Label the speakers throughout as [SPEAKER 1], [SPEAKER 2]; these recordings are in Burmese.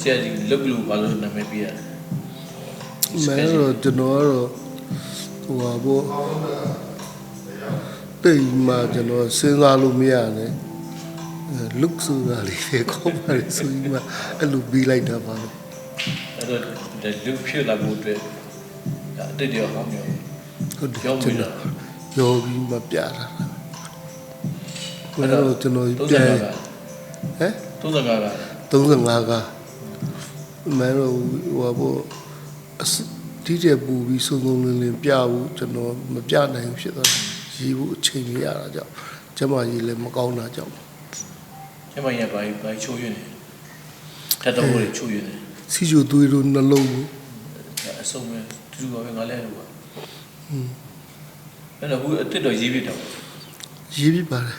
[SPEAKER 1] ဆရာကြီးလုတ်လို့ဘာလို့နာမည်ပြရတယ်
[SPEAKER 2] မဲတော့ကျွန်တော်ကတော့ဟိုဟာဘောတိတ်မှကျွန်တော်စဉ်းစားလို့မရနဲ့လုတ်ဆိုတာလေးပဲကောင်းပါလေဆိုပြီးမှအဲ့လိုပြီးလိုက်တာပါလို့
[SPEAKER 1] အဲ့တော့ဒီလုတ်ဖြစ်လာဖို့အတွက်ဒါအတိတ်ရောဟောင်းမျိုး
[SPEAKER 2] ဟုတ်တယ်
[SPEAKER 1] ရော
[SPEAKER 2] ကျွန်
[SPEAKER 1] ပြီး
[SPEAKER 2] တော်
[SPEAKER 1] တော့
[SPEAKER 2] ရောပြီးမှပြတာဘယ်တော့ကျွန်တော်ပြ
[SPEAKER 1] 35
[SPEAKER 2] န်
[SPEAKER 1] က
[SPEAKER 2] ဟမ်
[SPEAKER 1] 35က
[SPEAKER 2] 35က မဲတော့ဟိုဘောအစဒီတဲ့ပူပြီးစုံစုံလင်းလင်းပြဖို့ကျွန်တော်မပြနိုင်ဘူးဖြစ်သွားတယ်ရီးဖို့အချိန်မရတာကြောင့်ကျမကြီးလည်းမကောင်းတာကြောင့်
[SPEAKER 1] ကျမကြီးကဘာဘာချိုးရနေတတ်တော်ကိုချိုးရနေ
[SPEAKER 2] စီချိုသွေးတို့နှလုံးကို
[SPEAKER 1] အဆုံးပဲတူတူပါပဲငါလည်းလို့ပါအဲ့တော့ဘူးအတိတ်တော့ရေးပြတော့
[SPEAKER 2] ရေးပြပါတယ်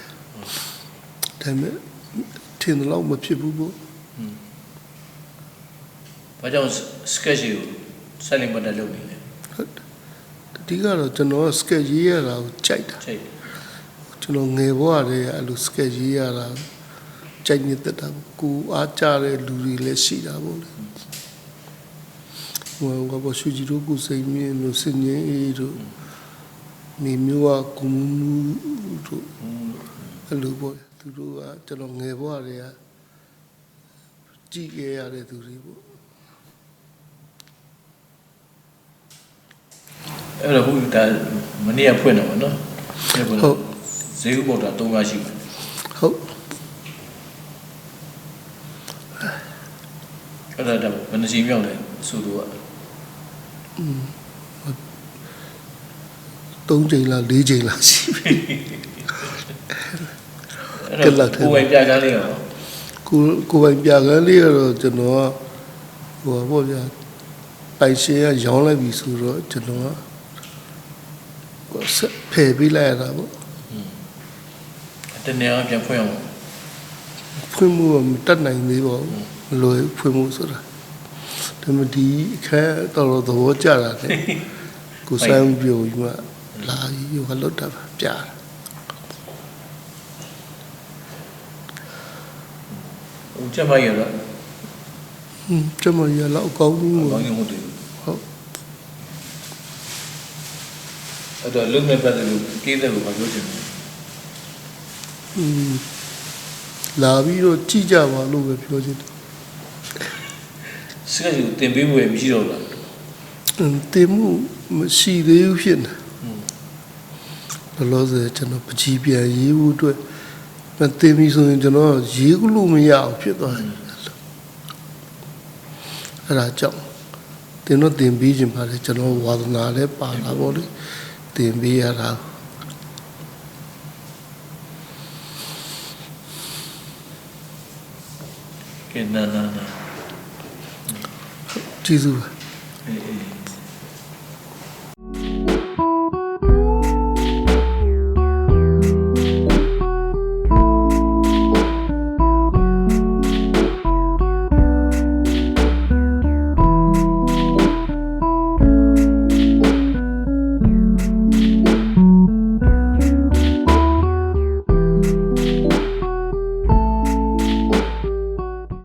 [SPEAKER 2] ဒါပေမဲ့ထင်တယ်လို့မဖြစ်ဘူးပေါ့
[SPEAKER 1] ဘာကြောင့် sketch ကိုဆက်လင်မတက်လုပ်နေလဲ
[SPEAKER 2] အဓိကတော့ကျွန်တော်စကက်ရေးရတာကိုကြိုက်တာ
[SPEAKER 1] ချိန်
[SPEAKER 2] ကျွန်တော်ငယ်ဘဝတည်းကအဲ့လိုစကက်ရေးရတာကြိုက်နေတဲ့တာပေါ့ကိုအားကြတဲ့လူတွေလည်းရှိတာပေါ့လေဟိုကဘောရှူဂျီတို့ကိုစိတ်မြင့်လို့စင်ငင်းအေးတို့နေမျိုးကကုမူတို့အဲ့လိုပေါ့သူတို့ကကျွန်တော်ငယ်ဘဝတည်းကကြည့်ခဲ့ရတဲ့သူတွေပေါ့
[SPEAKER 1] အဲ့တော့ဘူးဒါမနေ့ကဖွင့်တယ်ပေါ့နော်အဲ့ပေါ့
[SPEAKER 2] ဟုတ်
[SPEAKER 1] ဈေးဥပုဒ်တာ3ပါးရှိတယ်
[SPEAKER 2] ဟုတ်
[SPEAKER 1] အဲ့ဒါတော့ဘယ်နှချိန်မြောက်လဲဆိုတော့
[SPEAKER 2] သုံးချိန်လားလေးချိန်လားရှိပြီ
[SPEAKER 1] အဲ့
[SPEAKER 2] ကလပ်
[SPEAKER 1] တော့
[SPEAKER 2] ထဲ
[SPEAKER 1] ကိုယ်ပိုင်ပြကန်းလေးရော
[SPEAKER 2] ကိုကိုယ်ပိုင်ပြကန်းလေးကတော့ကျွန်တော်ကဟိုပါပေါ့ဗျာပိုင်ရှင်ကရောင်းလိုက်ပြီဆိုတော့ကျွန်တော်က ကိုယ်ဆက်ဖယ်ပေးလိုက်ရတာပေါ့
[SPEAKER 1] တနေ့အောင်ပြန်ဖွင့်အောင်
[SPEAKER 2] ဖွင့်မှုကမတက်နိုင်သေးပါဘူးမလွယ်ဘူးဖွင့်မှုဆိုတာဒါပေမဲ့ဒီအခက်တော်တော်သဘောကျတာနဲ့ကိုယ်ဆိုင်ပြုံပြီးမှလာပြီးရောလောက်တာပါပြတာ
[SPEAKER 1] ဟိုချက်မရတော့
[SPEAKER 2] ဟွန်းကျွန်မရလောက်ကောင်းဘူး
[SPEAKER 1] ဘာ
[SPEAKER 2] ပေါ့
[SPEAKER 1] လို့မတည်
[SPEAKER 2] ဟု
[SPEAKER 1] အဲ့တော့လုံနေပတ်တယ်လို့ကိတဲ့ကိုဘာပြောချင်လဲ
[SPEAKER 2] อืมလာပြီးတော့ကြည့်ကြပါလို့ပဲပြောချင်တယ်
[SPEAKER 1] စကက်ကိုတင်ပေးဖို့ရမရှိတော့လား
[SPEAKER 2] အင်းတင်မှုမရှိသေးဘူးဖြစ်နေဘယ်လို့ဆိုကျွန်တော်ပကြီးပြန်ရေးဖို့အတွက်မတင်ပြီဆိုရင်ကျွန်တော်ရေးလို့မရအောင်ဖြစ်သွားတယ်အဲ့ဒါကြောင့်တင်တော့တင်ပြီးခြင်းပါလေကျွန်တော်ဝါသနာလည်းပါလာပေါ့လေ တင်ပြီးရတာ
[SPEAKER 1] ကဲနာနာနာ
[SPEAKER 2] ကျေးဇူးပါ